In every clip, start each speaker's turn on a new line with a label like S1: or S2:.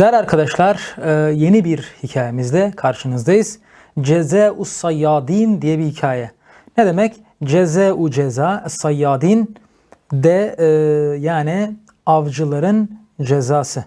S1: Değerli arkadaşlar e, yeni bir hikayemizle karşınızdayız. Ceze-u sayyadin diye bir hikaye. Ne demek? Ceze-u ceza, sayyadin de e, yani avcıların cezası.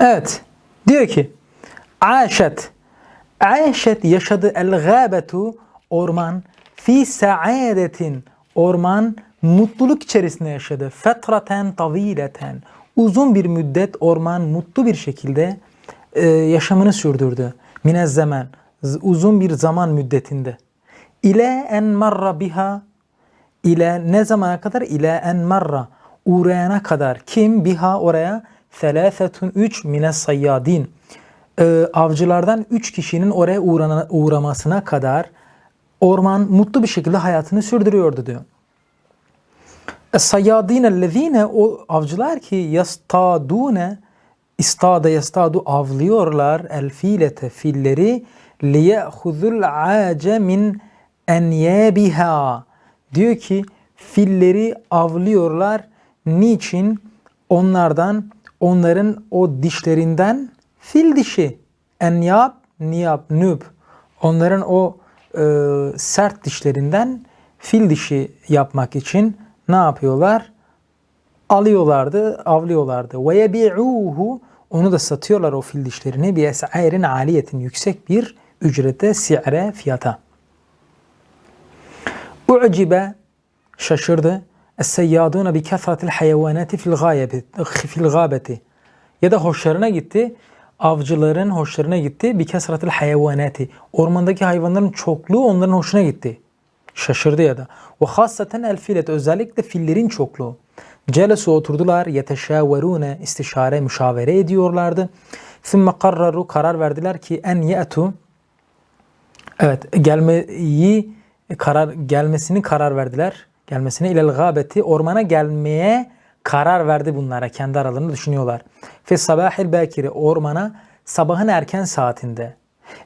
S1: Evet. Diyor ki Aşet Aşet yaşadı el gâbetu orman fi saadetin orman mutluluk içerisinde yaşadı. Fetraten tavileten uzun bir müddet orman mutlu bir şekilde e, yaşamını sürdürdü. Minez zaman z- uzun bir zaman müddetinde. İle en marra biha ile ne zamana kadar? İle en marra uğrayana kadar. Kim biha oraya? Selâfetun üç mine sayyadin. Ee, avcılardan üç kişinin oraya uğrana, uğramasına kadar orman mutlu bir şekilde hayatını sürdürüyordu diyor. Es-sayyadîne ellezîne o avcılar ki yastadûne istada yastadu avlıyorlar el filete filleri liye'huzul âce min enyebiha diyor ki filleri avlıyorlar. Niçin? Onlardan onların o dişlerinden fil dişi. Enyab niyab nüb onların o e, sert dişlerinden fil dişi yapmak için ne yapıyorlar? Alıyorlardı, avlıyorlardı. Ve yebi'uhu onu da satıyorlar o fil dişlerini bir esairin aliyetin yüksek bir ücrete, si're, fiyata. U'cibe şaşırdı. Es-seyyaduna bi kesratil hayvanati fil gâyeti fil gâbeti. Ya da hoşlarına gitti. Avcıların hoşlarına gitti. Bi kesratil hayvanati. Ormandaki hayvanların çokluğu onların hoşuna gitti. Şaşırdı ya da. Ve hassaten el filet özellikle fillerin çokluğu. Celesu oturdular yeteşaverune istişare müşavere ediyorlardı. Sümme karraru karar verdiler ki en ye'tu Evet gelmeyi karar gelmesini karar verdiler. Gelmesine ilel gâbeti ormana gelmeye karar verdi bunlara. Kendi aralarında düşünüyorlar. Fe sabahil bakiri ormana sabahın erken saatinde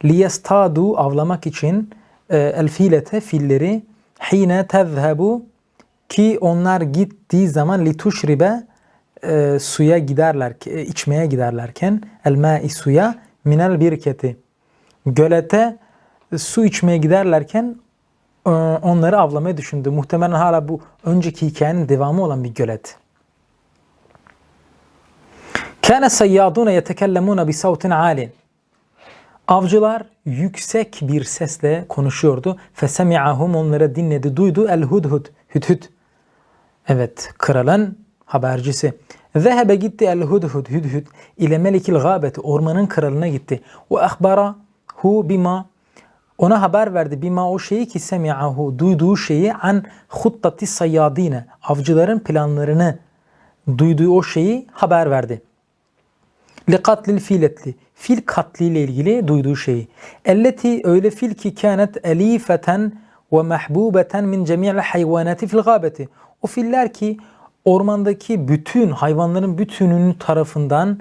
S1: liyestadu avlamak için el filete filleri hine tezhebu ki onlar gittiği zaman lituşribe e, suya giderler e, içmeye giderlerken el mai suya minel birketi gölete su içmeye giderlerken e, onları avlamayı düşündü. Muhtemelen hala bu önceki hikayenin devamı olan bir gölet. Kâne seyyadûne yetekellemûne bi savtin âlin. Avcılar yüksek bir sesle konuşuyordu. Fesemi'ahum onlara dinledi, duydu. El hudhud, hüdhüd. Evet, kralın habercisi. Zehebe gitti el hudhud, hüdhüd ile melikil gâbeti, ormanın kralına gitti. Ve ahbara hu bima ona haber verdi bima o şeyi ki semi'ahu duyduğu şeyi an huttati sayyadine avcıların planlarını duyduğu o şeyi haber verdi. Li katlil filetli fil katliyle ilgili duyduğu şeyi. Elleti öyle fil ki kânet elifeten ve mahbubeten min cemi'l hayvanati fil gâbeti. O filler ki ormandaki bütün hayvanların bütününün tarafından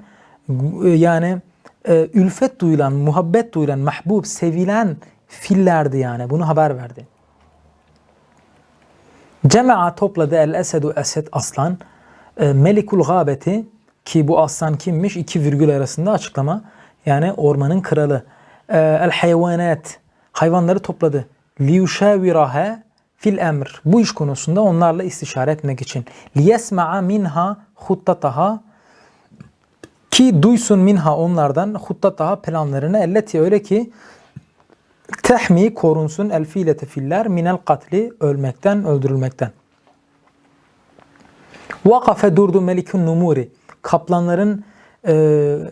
S1: yani ülfet duyulan, muhabbet duyulan, mahbub, sevilen fillerdi yani. Bunu haber verdi. Cema'a topladı el esedu esed aslan. E, Melikul gâbeti ki bu aslan kimmiş? İki virgül arasında açıklama. Yani ormanın kralı. E, el hayvanat hayvanları topladı. Liyuşavirahe fil emr. Bu iş konusunda onlarla istişare etmek için. Liyesma'a minha huttataha ki duysun minha onlardan huttataha planlarını elleti öyle ki tehmi korunsun el filete filler minel katli ölmekten öldürülmekten. Vakafe durdu melikun numuri kaplanların e,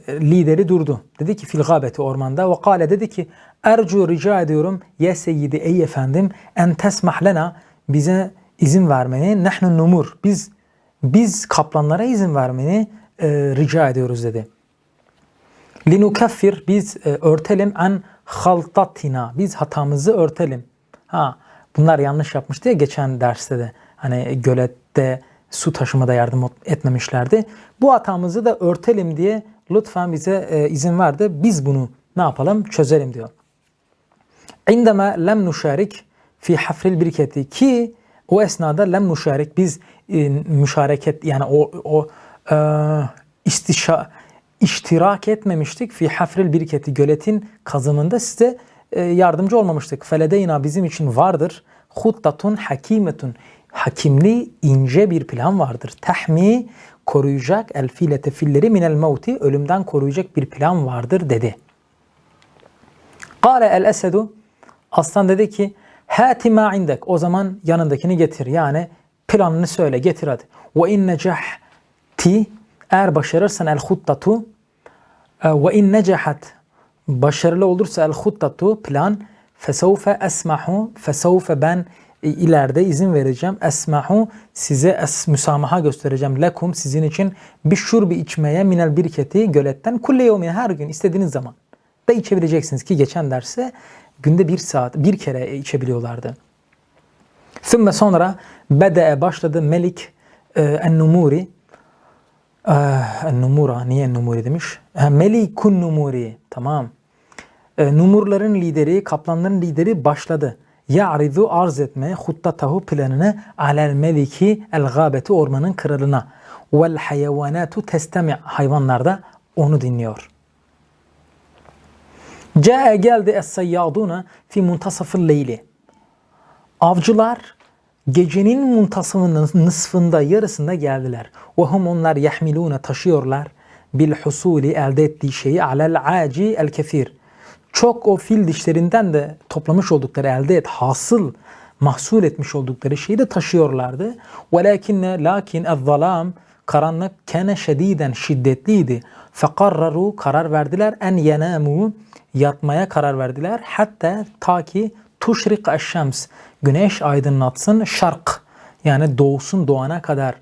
S1: lideri durdu. Dedi ki fil gâbeti ormanda ve kâle dedi ki ercu rica ediyorum ya seyyidi ey efendim en tesmah lena bize izin vermeni nahnu numur biz biz kaplanlara izin vermeni e, rica ediyoruz dedi. Linukeffir biz e, örtelim en haltatina biz hatamızı örtelim. Ha bunlar yanlış yapmıştı ya geçen derste de hani gölette su taşımada yardım etmemişlerdi. Bu hatamızı da örtelim diye lütfen bize e, izin ver de biz bunu ne yapalım çözelim diyor. İndeme lem nuşarik fi hafril biriketi ki o esnada lem nuşarik biz e, müşareket yani o o e, istişa iştirak etmemiştik fi hafril biriketi göletin kazımında size e, yardımcı olmamıştık. Feledeyna bizim için vardır. Huttatun hakimetun hakimli ince bir plan vardır. Tahmi koruyacak el filete filleri minel mevti ölümden koruyacak bir plan vardır dedi. Kale el esedu aslan dedi ki hati ma indek o zaman yanındakini getir yani planını söyle getir hadi. Ve in necahti eğer başarırsan el huttatu e, ve in necahat başarılı olursa el huttatu plan fesevfe esmahu fesevfe ben ileride izin vereceğim. Esmahu size es müsamaha göstereceğim. Lekum sizin için bir şurbi içmeye minel birketi göletten kulle yevmin her gün istediğiniz zaman da içebileceksiniz ki geçen derse günde bir saat bir kere içebiliyorlardı. Sümme sonra bede'e başladı Melik e, en-Numuri e, en-Numura niye en-Numuri demiş? Ha, Melikun Numuri tamam. E, numurların lideri, kaplanların lideri başladı. Ya'ridu arz etmeye huttatahu planını alel meliki el gâbeti ormanın kralına. Vel hayvanatu testemi hayvanlar da onu dinliyor. Câe geldi es-seyyaduna fi muntasafil leyli. Avcılar gecenin muntasımının nısfında yarısında geldiler. Ve hum onlar yahmilune taşıyorlar bil husuli elde ettiği şeyi alel aci el kefir. Çok o fil dişlerinden de toplamış oldukları elde et hasıl mahsul etmiş oldukları şeyi de taşıyorlardı. Velakinne lakin ez-zalam karanlık kene şediden şiddetliydi. Fekarraru karar verdiler en yenamu yatmaya karar verdiler. Hatta ta ki tuşrik eşşems güneş aydınlatsın şark yani doğusun doğana kadar.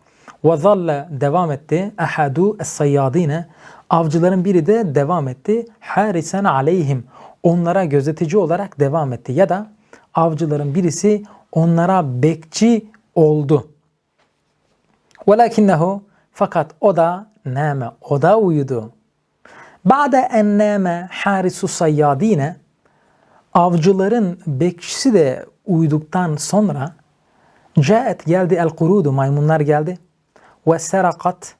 S1: Ve devam etti. Ahadu es-sayyadine avcıların biri de devam etti. Harisen aleyhim onlara gözetici olarak devam etti. Ya da avcıların birisi onlara bekçi oldu. Velakinnehu fakat o da neme, o da uyudu. Ba'de en neme harisu sayyadine avcıların bekçisi de uyuduktan sonra caet geldi el kurudu maymunlar geldi ve serakat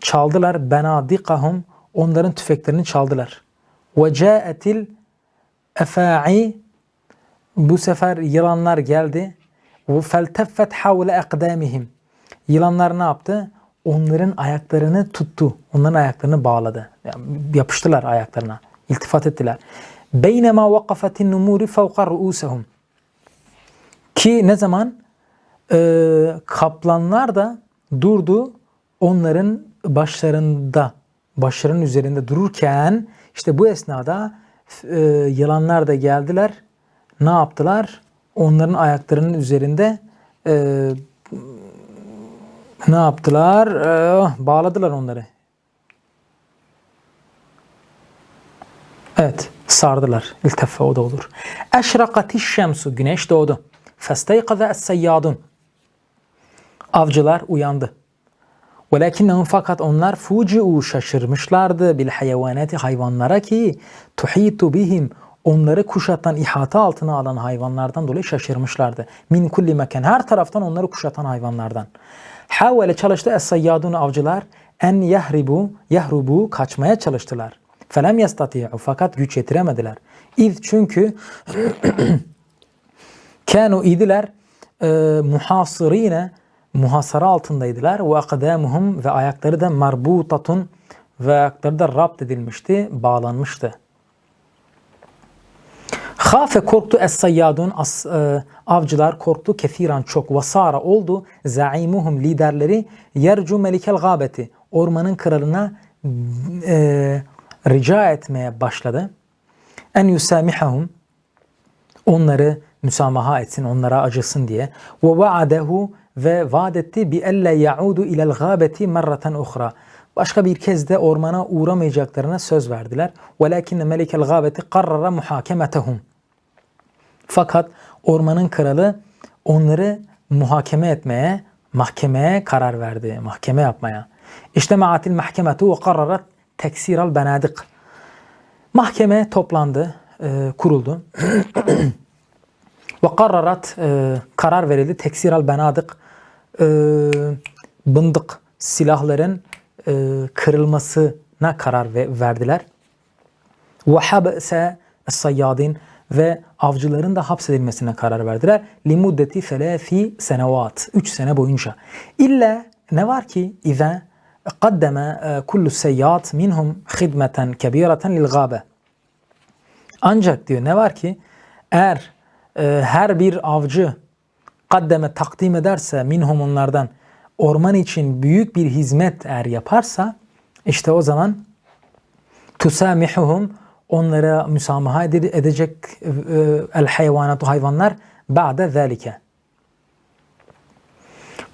S1: çaldılar benadikahum onların tüfeklerini çaldılar. Ve caetil efa'i bu sefer yılanlar geldi. Ve felteffet havle ekdamihim. Yılanlar ne yaptı? Onların ayaklarını tuttu. Onların ayaklarını bağladı. Yani yapıştılar ayaklarına. İltifat ettiler. Beynema vakafetin numuri fevka ruusehum. Ki ne zaman? Ee, kaplanlar da durdu onların başlarında, başlarının üzerinde dururken işte bu esnada e, yılanlar da geldiler. Ne yaptılar? Onların ayaklarının üzerinde e, ne yaptılar? E, bağladılar onları. Evet, sardılar. İlteffe o da olur. Eşrakatiş şemsu, güneş doğdu. Festeykaza es-seyyadun. Avcılar uyandı. Velakinnehum fakat onlar fuciu şaşırmışlardı bil hayvanati hayvanlara ki tuhitu bihim onları kuşatan ihata altına alan hayvanlardan dolayı şaşırmışlardı. Min kulli mekan her taraftan onları kuşatan hayvanlardan. Havale çalıştı es-sayyadun avcılar en yahribu yahrubu kaçmaya çalıştılar. Felem yastati'u fakat güç yetiremediler. İz çünkü kanu idiler e, muhasirine muhasara altındaydılar. Ve akdamuhum ve ayakları da marbutatun ve ayakları da rapt edilmişti, bağlanmıştı. Hafe korktu es-sayyadun as, e, avcılar korktu kefiran çok vasara oldu zaimuhum liderleri yercu melikel gabeti ormanın kralına e, rica etmeye başladı. En yusamihahum onları müsamaha etsin, onlara acısın diye. Ve vaadehu ve vaat etti bi elle yaudu ilel gâbeti merraten uhra. Başka bir kez de ormana uğramayacaklarına söz verdiler. Velakinne melikel gâbeti karrara muhakemetehum. Fakat ormanın kralı onları muhakeme etmeye, mahkemeye karar verdi. Mahkeme yapmaya. İşte maatil mahkemetu ve karrarat teksiral benadik. Mahkeme toplandı, e, kuruldu. ve karrarat e, karar verildi. Teksiral benadik e, bındık silahların e, kırılmasına karar ve- verdiler. Ve habse sayyadin ve avcıların da hapsedilmesine karar verdiler. Li muddeti felâfi senevat. 3 sene boyunca. İlla ne var ki iza qaddeme e, kullu seyyad minhum hidmeten kebireten lil. Ancak diyor ne var ki eğer e, her bir avcı kaddeme takdim ederse minhum onlardan orman için büyük bir hizmet eğer yaparsa işte o zaman tusamihuhum onlara müsamaha ede- edecek e, el hayvanatu hayvanlar ba'de zalike.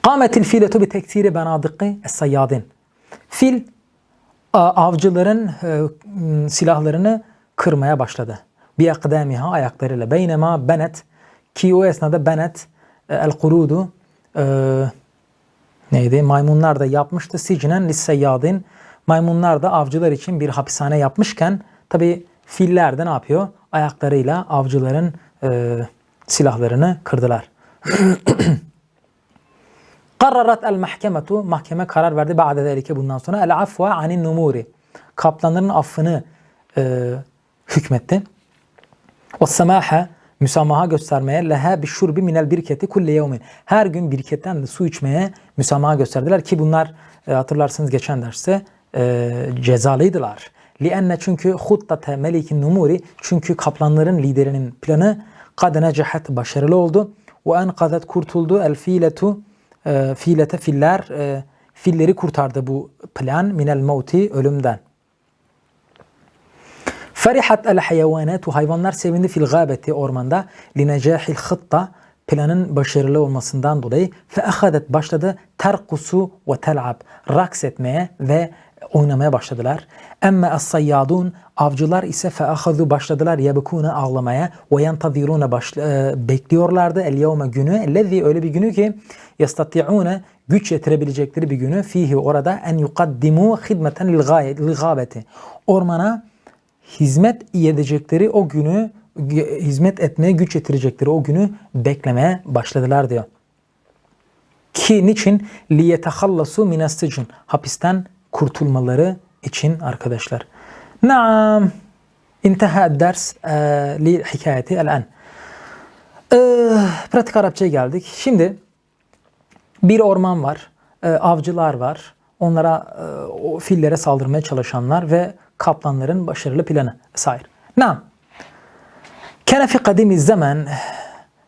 S1: Kametil filetu bi teksiri benadiqi es-sayyadin. Fil avcıların e, silahlarını kırmaya başladı. Bi akdamiha ayaklarıyla. Beynema benet ki o esnada benet el kurudu e, neydi? Maymunlar da yapmıştı. Sicnen lisseyyadin. Maymunlar da avcılar için bir hapishane yapmışken tabi filler de ne yapıyor? Ayaklarıyla avcıların e, silahlarını kırdılar. Karrarat el mahkemetu mahkeme karar verdi ba'de zelike bundan sonra el afva anin numuri kaplanların affını e, hükmetti. Ve semaha müsamaha göstermeye leha bir şurbi minel birketi kulle yevmin. Her gün birketten de su içmeye müsamaha gösterdiler ki bunlar e, hatırlarsınız geçen derste e, cezalıydılar. Lienne çünkü huttate melikin numuri çünkü kaplanların liderinin planı kad necahat başarılı oldu. Ve enkadet kurtuldu el filetu e, filete filler e, filleri kurtardı bu plan minel mevti ölümden. Ferihat el hayvanatu hayvanlar sevindi fil gâbeti ormanda. li necahil hıtta planın başarılı olmasından dolayı. fe ahadet başladı terkusu ve tel'ab raks etmeye ve oynamaya başladılar. Emme as-sayyadun avcılar ise fe ahadu başladılar yebekuna ağlamaya. ve yentaziruna başla, e, bekliyorlardı el yevme günü. ellezi öyle bir günü ki yastati'une güç yetirebilecekleri bir günü. fihi orada en yukaddimu hidmeten lil gâbeti ormana hizmet edecekleri o günü hizmet etmeye güç yetirecekleri o günü beklemeye başladılar diyor. Ki niçin liyetehallasu minasticun hapisten kurtulmaları için arkadaşlar. Naam. İnteha ders e, li hikayeti el-an. E, pratik Arapçaya geldik. Şimdi bir orman var, e, avcılar var. Onlara e, o fillere saldırmaya çalışanlar ve kaplanların başarılı planı vesaire. Nam. كان في قديم الزمن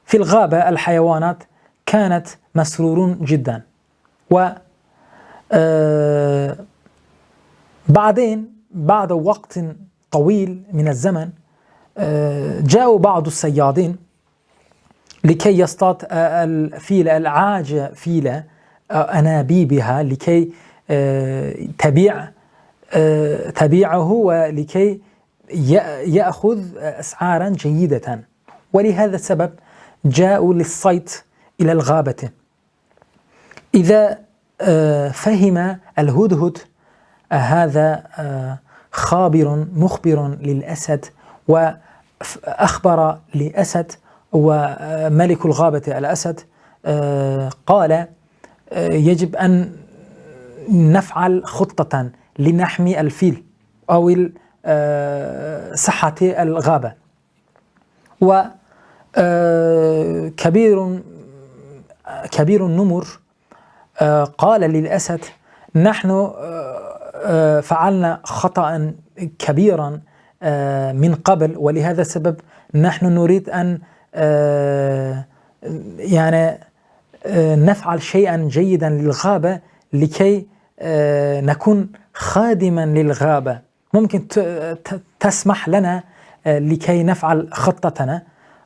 S1: في الغابة الحيوانات كانت مسرور جدا و بعدين بعد وقت طويل من الزمن جاءوا بعض الصيادين لكي يصطاد آه، الفيل العاجة فيلة أنابيبها لكي تبيع تبيعه ولكي يأ- يأخذ أسعارا جيدة. ولهذا السبب جاءوا للصيد إلى الغابة. إذا آه، فهم الهدهد آه، هذا آه، خابر مخبر للأسد وأخبر لأسد وملك الغابة الأسد آه، قال آه، يجب أن نفعل خطة. لنحمي الفيل أو آه، صحة الغابة. وكبير كبير النمر آه، قال للأسد نحن آه، آه، فعلنا خطأ كبيرا آه، من قبل ولهذا السبب نحن نريد أن آه، يعني آه، نفعل شيئا جيدا للغابة لكي آه، نكون خادما للغابة. ممكن تسمح لنا آه، لكي نفعل خطتنا.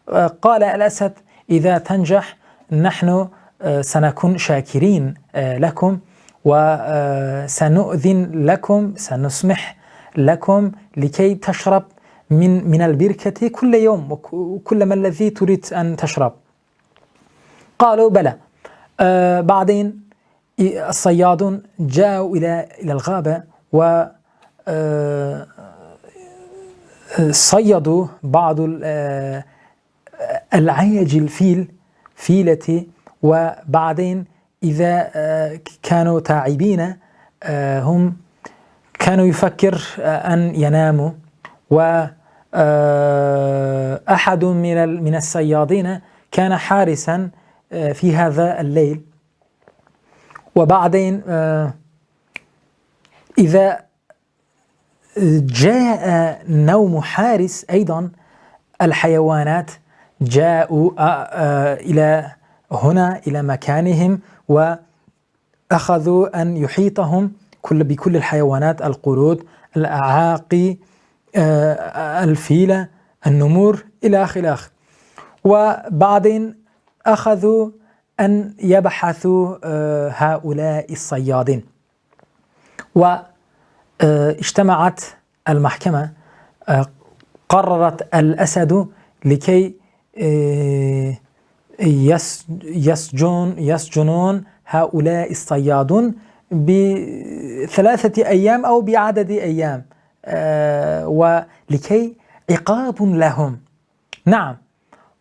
S1: آه، قال الأسد إذا تنجح نحن آه، سنكون شاكرين آه، لكم وسنؤذن لكم سنسمح لكم لكي تشرب من من البركة كل يوم وك- وكل ما الذي تريد أن تشرب. قالوا بلى. آه بعدين الصيادون جاءوا إلى إلى الغابة و آه، صيدوا بعض آه، العيج الفيل فيلة وبعدين إذا آه، كانوا تعبين وهم كانوا يفكر أن يناموا وأحد من من الصيادين كان حارسا في هذا الليل. وبعدين آه، إذا جاء نوم حارس أيضا الحيوانات جاءوا آه، آه، إلى هنا إلى مكانهم وأخذوا أن يحيطهم كل بكل الحيوانات القرود الأعاقي الفيلة النمور إلى آخر وبعدين أخذوا أن يبحثوا آه، هؤلاء الصيادين. واجتمعت المحكمة آه، قررت الأسد لكي آه، يس- يسجن يسجنون هؤلاء الصيادون بثلاثة أيام أو بعدد أيام آه، ولكي عقاب لهم. نعم.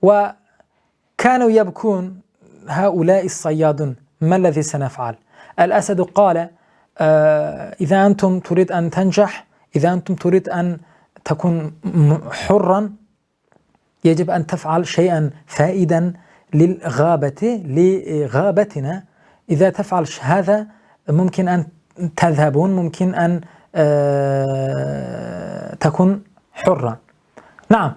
S1: وكانوا يبكون هؤلاء الصيادون ما الذي سنفعل؟ الأسد قال آه، إذا أنتم تريد أن تنجح إذا أنتم تريد أن تكون حرا يجب أن تفعل شيئا فائدا للغابة لغابتنا. إذا تفعل هذا ممكن أن تذهبون ممكن أن آه، تكون حرا. نعم.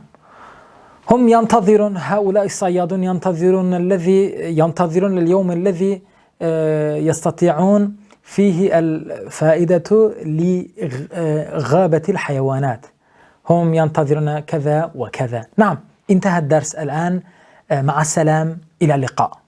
S1: هم ينتظرون هؤلاء الصيادون ينتظرون الذي ينتظرون اليوم الذي آه، يستطيعون فيه الفائدة لغابة الحيوانات. هم ينتظرون كذا وكذا. نعم انتهى الدرس الآن. آه، مع السلام إلى اللقاء.